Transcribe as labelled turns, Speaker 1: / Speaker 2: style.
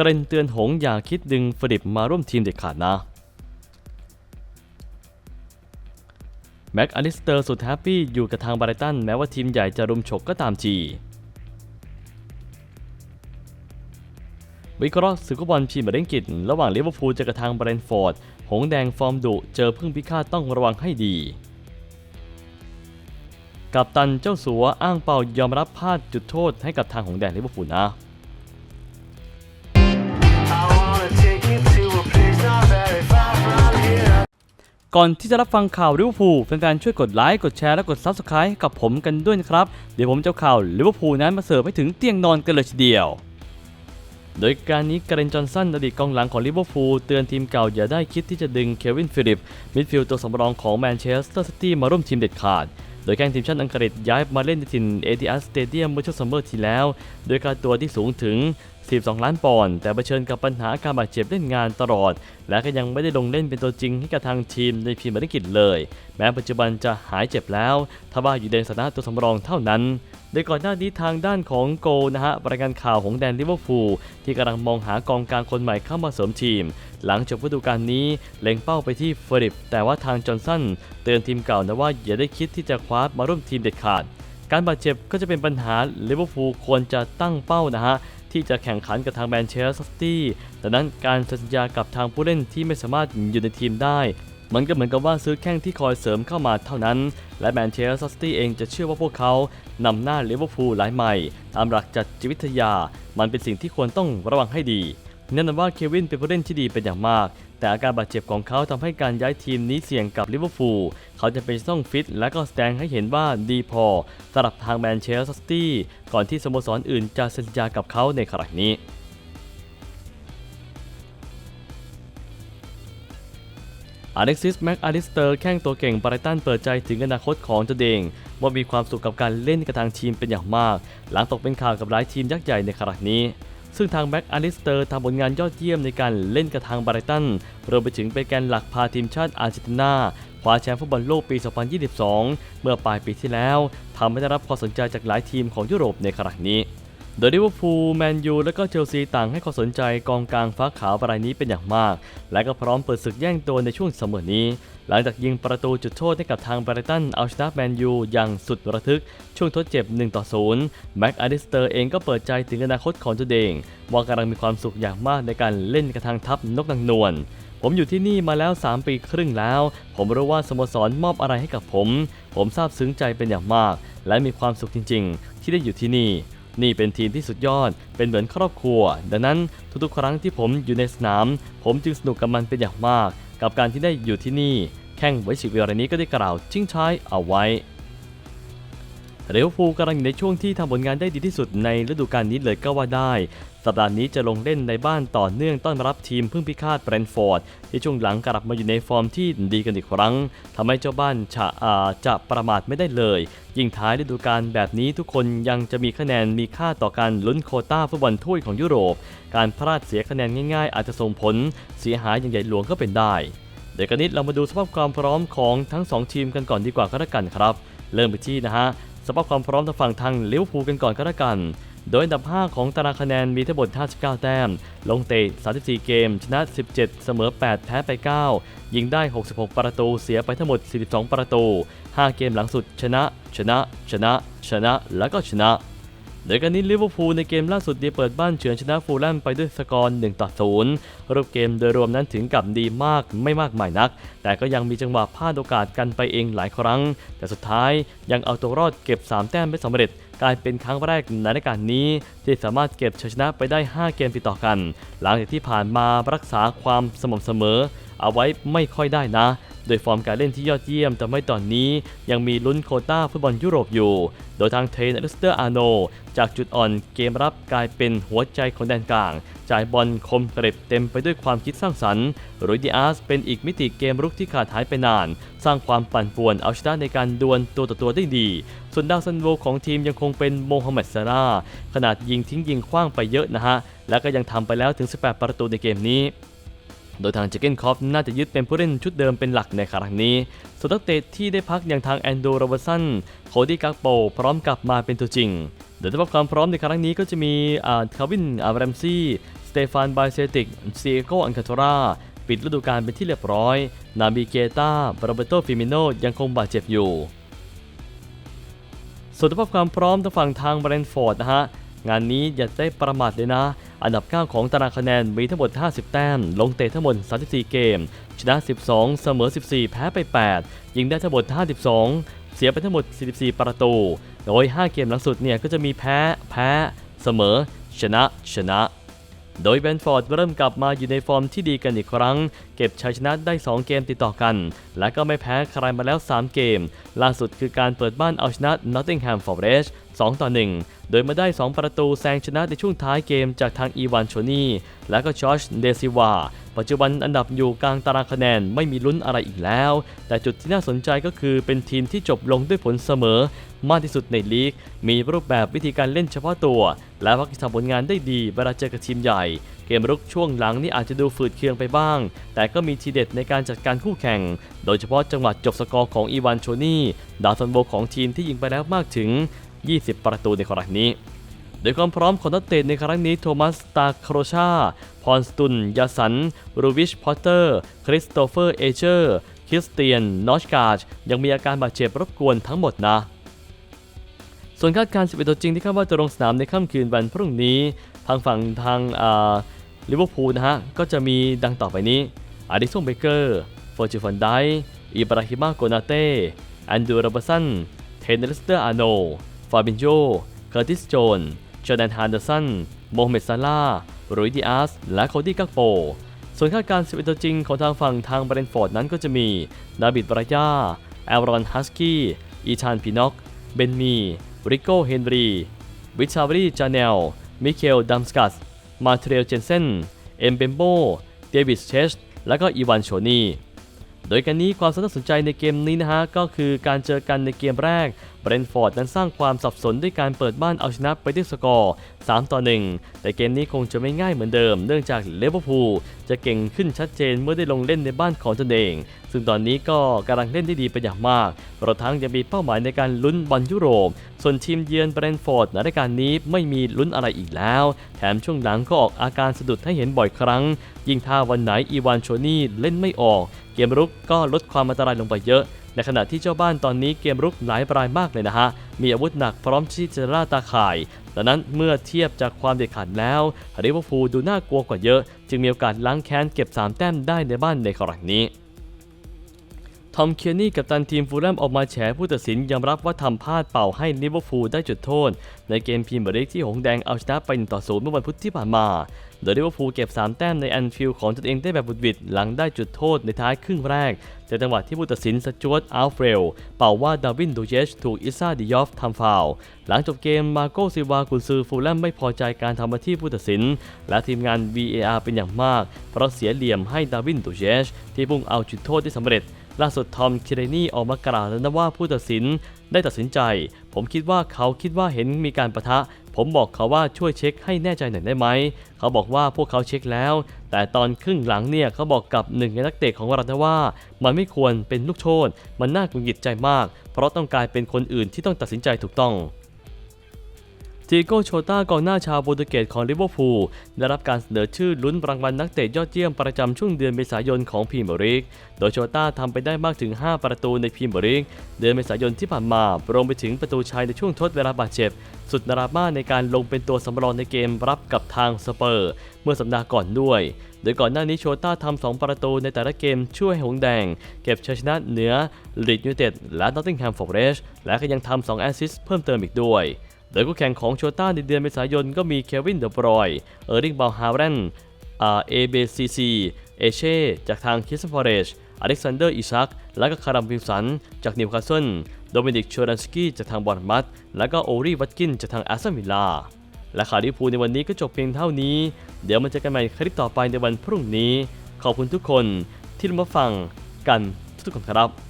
Speaker 1: เกรนเตือนหงอย่าคิดดึงฟริปมาร่วมทีมเด็ดขาดนะแม็กอลิสเตอร์สุดแฮปปี้อยู่กับทางบรตันแม้ว่าทีมใหญ่จะรุมฉกก็ตามทีวิเคราะห์ศึกบอลพรีเมียร์ลีกอังกฤษระหว่างลิเวอร์พูลเจอกับทางเบรนฟอร์ด หงแดงฟอร์มดุเจอพึ่งพิฆาตต้องระวังให้ดี กับตันเจ้าสัวอ้างเป่ายอมรับพลาดจุดโทษให้กับทางหงแดงลิเวอร์พูลนะ ก่อนที่จะรับฟังข่าวลิเวอร์พูลแฟนๆช่วยกดไลค์กดแชร์และกด Subscribe กับผมกันด้วยนะครับ เดี๋ยวผมจะเอาข่าวลิเวอร์พูลนั้นมาเสิร์ฟให้ถึงเตียงนอนกันเลยทีเดียว โดยการนี้เกรนจอห์นสันอดีตกองหลังของลิเวอร์พูลเตือนทีมเก่าอย่าได้คิดที่จะดึงเควินฟิลิปมิดฟิลด์ตัวสำรองของแมนเชสเตอร์ซิตี้มาร่วมทีมเด็ดขาดโดยแข้งทีมชาติอังกฤษย้ายมาเล่นในถิ่นเอ i ิอัสสเตเดียมเมื่อช่วงซัมเมอร์ที่แล้ว โดยค่าตัวที่สูงถึง 42ล้านปอนด์แต่เผชิญกับปัญหาการบาดเจ็บเล่นงานตลอด และก็ยังไม่ได้ลงเล่นเป็นตัวจริงให้กับทางทีมในพรีเมียร์ลีกอังกฤษเลย แม้ปัจจุบันจะหายเจ็บแล้วทว่าอยู่ในสถานะตัวสำรองเท่านั้นโดยก่อนหน้านี้ทางด้านของโกลนะฮะรายงานข่าวของแดนลิเวอร์พูลที่กำลังมองหากองกลางคนใหม่เข้ามาเสริมทีม หลังจบฤดูกาลนี้เล็งเป้าไปที่เฟริปแต่ว่าทางจอห์นสันเตือนทีมเก่านะว่าอย่าได้คิดที่จะคว้ามาร่วมทีมเด็ดขาด การบาดเจ็บก็จะเป็นปัญหาลิเวอร์พูลควรจะตั้งเป้านะฮะ ที่จะแข่งขันกับทางแมนเชสเตอร์ซิตี้แต่นั้นการเซ็นสัญญากับทางผู้เล่นที่ไม่สามารถอยู่ในทีมได้ มันก็เหมือนกับว่าซื้อแข้งที่คอยเสริมเข้ามาเท่านั้น และแมนเชสเตอร์ซิตี้เองจะเชื่อว่าพวกเขานำหน้าลิเวอร์พูลหลายใหม่ ตามหลักจัดจิตวิทยา มันเป็นสิ่งที่ควรต้องระวังให้ดีแน่นอนว่าเควินเป็นผู้เล่นที่ดีเป็นอย่างมาก แต่อาการบาดเจ็บของเขาทำให้การย้ายทีมนี้เสี่ยงกับลิเวอร์พูลเขาจะเป็นต้องฟิต และก็แสดงให้เห็นว่าดีพอสำหรับทางแมนเชสเตอร์ซิตี้ก่อนที่สโมสรอื่นจะเซ็นสัญญากับเขาในขณะนี้อเล็กซิสแม็กอาริสเตอร์แข้งตัวเก่งบรตันเปิดใจถึงอนาคตของตัวเองว่ามีความสุขกับการเล่นกับทางทีมเป็นอย่างมาก หลังตกเป็นข่าวกับหลายทีมยักษ์ใหญ่ในขณะนี้ ซึ่งทางแบ็กอาริสเตอร์ทำผลงานยอดเยี่ยมในการเล่นกับทางบรตันรวมไปถึงเป็นแกนหลักพาทีมชาติอาร์เจนตินาคว้าแชมป์ฟุตบอลโลกปี 2022 เมื่อปลายปีที่แล้วทำให้ได้รับความสนใจจากหลายทีมของยุโรปในขณะนี้ โดยลิเวอร์พูลแมนยู และก็เชลซีต่างให้ความสนใจกองกลางฟ้าขาวรายนี้เป็นอย่างมาก และก็พร้อมเปิดศึกแย่งตัวในช่วงเสมอนี้ หลังจากยิงประตูจุดโทษให้กับทางไบรตันเอาชนะแมนยูอย่างสุดระทึก ช่วงทดเจ็บ1ต่อ0แม็กอาริสเตอร์เองก็เปิดใจถึงอนาคตของตัวเองว่ากำลังมีความสุขอย่างมากในการเล่นกับทางทัพนกนางนวลผมอยู่ที่นี่มาแล้ว 3 ปีครึ่งแล้ว ผมรู้ว่าสโมสรมอบอะไรให้กับผม ผมซาบซึ้งใจเป็นอย่างมาก และมีความสุขจริง ๆ ที่ได้อยู่ที่นี่ นี่เป็นทีมที่สุดยอด เป็นเหมือนครอบครัว ดังนั้นทุกๆ ครั้งที่ผมอยู่ในสนาม ผมจึงสนุกกับมันเป็นอย่างมาก กับการที่ได้อยู่ที่นี่ แข่งไวชิเวรานี้ก็ได้กล่าวชิงช้ายเอาไว้เรียวฟูกำลังอยู่ในช่วงที่ทำผลงานได้ดีที่สุดในฤดูกาลนี้เลยก็ว่าได้ สัปดาห์นี้จะลงเล่นในบ้านต่อเนื่องต้อนรับทีมพึ่งพิฆาตแบรนฟอร์ด ที่ช่วงหลังกลับมาอยู่ในฟอร์มที่ดีกันอีกครั้งทำให้เจ้าบ้านจะอาจะประมาทไม่ได้เลย ยิ่งท้ายฤดูกาลแบบนี้ทุกคนยังจะมีคะแนนมีค่าต่อการลุ้นโคต้าฟุตบอลถ้วยของยุโรป การพลาดเสียคะแนนง่ายๆ อาจจะส่งผลเสียหายอย่างใหญ่หลวงก็เป็นได้เดี๋ยวกันนิดเรามาดูสภาพความพร้อมของทั้ง 2 ทีมกันก่อนดีกว่าก็แล้วกันครับ เริ่มไปที่นะฮะสภาพความพร้อมทางฝั่งทางลิเวอร์พูลกันก่อนก็แล้วกัน โดยอันดับ 5 ของตารางคะแนนมีทั้งหมด 59 แต้ม ลงเตะ 34 เกม ชนะ 17 เสมอ 8 แพ้ไป 9 ยิงได้ 66 ประตู เสียไปทั้งหมด 42 ประตู 5 เกมหลังสุด ชนะ ชนะ ชนะ ชนะ แล้วก็ชนะ โดยการนี้ลิเวอร์พูลในเกมล่าสุดได้เปิดบ้านเฉือนชนะฟูลแลมไปด้วยสกอร์1ต่อ0รูปเกมโดยรวมนั้นถึงกับดีมากไม่มากมายนัก แต่ก็ยังมีจังหวะพลาดโอกาสกันไปเองหลายครั้ง แต่สุดท้ายยังเอาตัวรอดเก็บ 3 แต้มไม่สำเร็จ กลายเป็นครั้งแรกในรายการนี้ ที่สามารถเก็บชัยชนะไปได้ 5 เกมติดต่อกัน หลังจากที่ผ่านมารักษาความสม่ำเสมอ เอาไว้ไม่ค่อยได้นะ โดยฟอร์มการเล่นที่ยอดเยี่ยมแต่ไม่ตอนนี้ยังมีลุ้นโคต้าฟุตบอลยุโรปอยู่ โดยทางเทรนอลิสเตอร์อาโน จากจุดอ่อนเกมรับกลายเป็นหัวใจของแดนกลาง จ่ายบอลคมกริบเต็มไปด้วยความคิดสร้างสรรค์รุยดิอาสเป็นอีกมิติเกมรุกที่ขาดหายไปนาน สร้างความปั่นป่วนเอาชนะในการดวลตัวต่อตัวได้ดี ส่วนดาวซันโวของทีมยังคงเป็นโมฮัมเหม็ดซาร่าขนาดยิงทิ้งยิงคว้างไปเยอะนะฮะและก็ยังทำไปแล้วถึง 18 ประตูในเกมนี้ โดยทางเจเกนคอฟน่าจะยึดเป็นผู้เล่นชุดเดิมเป็นหลักในครั้งนี้ส่วนนักเตะที่ได้พักอย่างทางแอนโดโรเบสันโคดี้กักโปพร้อมกลับมาเป็นตัวจริง โดยสภาพความพร้อมในครั้งนี้ก็จะมีอ่าคาวินอาร์แรมซี่สเตฟานไบเซติกเซียโกอันคาโทราปิดฤดูกาลเป็นที่เรียบร้อย นาบิเกตาบราเบโตฟิมิโนยังคงบาดเจ็บอยู่ส่วนสภาพความพร้อมทางฝั่งทางเบรนฟอร์ดนะฮะ งานนี้อย่าได้ประมาทเลยนะ อันดับ 9 ของตารางคะแนนมีทั้งหมด 50 แต้ม ลงเตะทั้งหมด 34 เกม ชนะ 12 เสมอ 14 แพ้ไป 8 ยิงได้ทั้งหมด 52 เสียไปทั้งหมด 44 ประตู โดย 5 เกมหลังสุดเนี่ยก็จะมีแพ้ แพ้ เสมอ ชนะ ชนะโดยแบนฟอร์ดเริ่มกลับมาอยู่ในฟอร์มที่ดีกันอีกครั้ง เก็บชัยชนะได้ 2 เกมติดต่อกัน และก็ไม่แพ้ใครมาแล้ว 3 เกม ล่าสุดคือการเปิดบ้านเอาชนะ Nottingham Forest 2 ต่อ 1 โดยมาได้ 2 ประตูแซงชนะในช่วงท้ายเกมจากทางอีวานโชนีและก็จอชเดซิวา ปัจจุบันอันดับอยู่กลางตารางคะแนนไม่มีลุ้นอะไรอีกแล้ว แต่จุดที่น่าสนใจก็คือเป็นทีมที่จบลงด้วยผลเสมอ มากที่สุดในลีก มีรูปแบบวิธีการเล่นเฉพาะตัว และวักทำผลงานได้ดีเวลาเจอกับทีมใหญ่ เกมรุกช่วงหลังนี่อาจจะดูฝืดเคืองไปบ้าง แต่ก็มีทีเด็ดในการจัดการคู่แข่ง โดยเฉพาะจังหวะจบสกอร์ของอีวานโชนีดาวซันโบของทีมที่ยิงไปแล้วมากถึง 20 ประตูในครั้งนี้โดยความพร้อมของนักเตะในครั้งนี้โทมัส ตาโครชา พรสตุน ยาสัน รูวิช พอตเตอร์ คริสโตเฟอร์ เอเจอร์ คริสเตียน นอชการ์ดยังมีอาการบาดเจ็บรบกวนทั้งหมดนะ ส่วนคาดการณ์11ตัวจริงที่คาดว่าจะลงสนามในค่ำคืนวันพรุ่งนี้ ทางฝั่งทางลิเวอร์พูลนะฮะ ก็จะมีดังต่อไปนี้อาริสันเบเกอร์ ฟอร์จูฟันไดอิบราฮิมาโกนาเต้ แอนดูโรบสัน เทนเนสเตอร์อาโน ฟาบินโจเคอร์ติสโจนจอร์แดนฮานเดอร์สันโมฮัมเหม็ดซาลารุยดิอาส และโคดี้กักโป ส่วนคาดการณ์11ตัวจริงของทางฝั่งทางเบรนฟอร์ดนั้นก็จะมีดาบิดบรายาแอลรอนฮัสกี้อีธานพีน็อก เบนมี ริโก้เฮนรีวิชาวรีจาเนล มิเคลดัมสกัส มาเทรลเจนเซน เอ็มเบมโบ เดวิดเชสและก็อีวานโชนี โดยการนี้ความสนใจในเกมนี้นะฮะก็คือการเจอกันในเกมแรกเบรนฟอร์ดนั้นสร้างความสับสนด้วยการเปิดบ้านเอาชนะไปด้วยสกอร์ 3 ต่อ 1 แต่เกมนี้คงจะไม่ง่ายเหมือนเดิม เนื่องจากเลเวอร์พูลจะเก่งขึ้นชัดเจนเมื่อได้ลงเล่นในบ้านของตนเอง ซึ่งตอนนี้ก็กำลังเล่นได้ดีเป็นอย่างมากเพระทั้งยังมีเป้าหมายในการลุ้นบอลยุโรป ส่วนทีมเยือนเบรนฟอร์ดในรายการนี้ไม่มีลุ้นอะไรอีกแล้ว แถมช่วงหลังก็ออกอาการสะดุดให้เห็นบ่อยครั้ง ยิ่งถ้าวันไหนอีวานโชนี่เล่นไม่ออก เกมรุกก็ลดความอันตรายลงไปเยอะ ในขณะที่เจ้าบ้านตอนนี้เกมรุกหลายรายมากเลยนะฮะ มีอาวุธหนักพร้อมที่จะล่าตาข่ายดังนั้นเมื่อเทียบจากความเด็ดขาดแล้วลิเวอร์พูลดูน่ากลัวกว่าเยอะ จึงมีโอกาสล้างแค้นเก็บ 3 แต้มได้ในบ้านในครั้งนี้ ทอมเคียนี่กับตันทีมฟูลแลมออกมาแฉผู้ตัดสินยอมรับว่าทำพลาดเป่าให้ลิเวอร์พูลได้จุดโทษ ในเกมพรีเมียร์ลีกที่หงแดงเอาชนะไปต่อ0เมื่อวันพุธที่ผ่านมา โดยลิเวอร์พูลเก็บ 3 แต้มในแอนฟิลด์ของตนเองได้แบบบุดวิดหลังได้จุดโทษในท้ายครึ่งแรกแต่จังหวะที่ผู้ตัดสินสจวตอัลเฟรลเป่าว่าดาวินดูเยชถูกอิซาดิยอฟทำฟาวหลังจบเกมมาโกซิวากุนซือฟูลแลมไม่พอใจการทำหน้าที่ผู้ตัดสิน และทีมงาน VAR เป็นอย่างมาก เพราะเสียเหลี่ยมให้ดาวินดูเยชที่พุ่งเอาจุดโทษได้สำเร็จ ล่าสุดทอมคิเรนี่ออกมากล่าวแล้วนะว่าผู้ตัดสินได้ตัดสินใจ ผมคิดว่าเขาคิดว่าเห็นมีการประทะ ผมบอกเขาว่าช่วยเช็คให้แน่ใจหน่อยได้ไหม เขาบอกว่าพวกเขาเช็คแล้ว แต่ตอนครึ่งหลังเนี่ยเขาบอกกับหนึ่งในนักเตะของเรานว่า มันไม่ควรเป็นลูกโทษมันน่ากุนกิดใจมาก เพราะต้องกลายเป็นคนอื่นที่ต้องตัดสินใจถูกต้อง จีโก้โชต้ากองหน้าชาวโปรตุเกสของลิเวอร์พูลได้รับการเสนอชื่อลุ้นรางวัลนักเตะยอดเยี่ยมประจำช่วงเดือนเมษายนของพรีเมียร์ลีก โดยโชต้าทำไปได้มากถึง 5 ประตูในพรีเมียร์ลีก เดือนเมษายนที่ผ่านมารวมไปถึงประตูชัยในช่วงทดเวลาบาดเจ็บ สุดดรามาในการลงเป็นตัวสำรองในเกมรับกับทางสเปอร์ เมื่อสัปดาห์ก่อนด้วย โดยก่อนหน้านี้โชต้าทำ2ประตูในแต่ละเกมช่วยให้หงแดง เก็บชัยชนะเหนือลีดยูเต็ดและนอตติงแฮมฟอร์เรสและก็ยังทำ2แอสซิสต์เพิ่มเติมอีกด้วย โดยคู่แข่งของโชต้าในเดือนเมษายนก็มีเควินเดอบรอย เออร์ริงบาลฮาร์เรนอาเอเบซีซีเอเช่จากทางคิสฟอร์เรชอเล็กซานเดอร์อิซัก และก็คารัมวิลสัน จากนิวคาสเซิล โดมินิกโชรันสกี้จากทางบอร์มัตและก็โอรีวัตกินจากทางแอสตันวิลลาและข่าวลิพูในวันนี้ก็จบเพียงเท่านี้ เดี๋ยวมาเจอกันใหม่คลิปต่อไปในวันพรุ่งนี้ ขอบคุณทุกคนที่มาฟังกันทุกคนครับ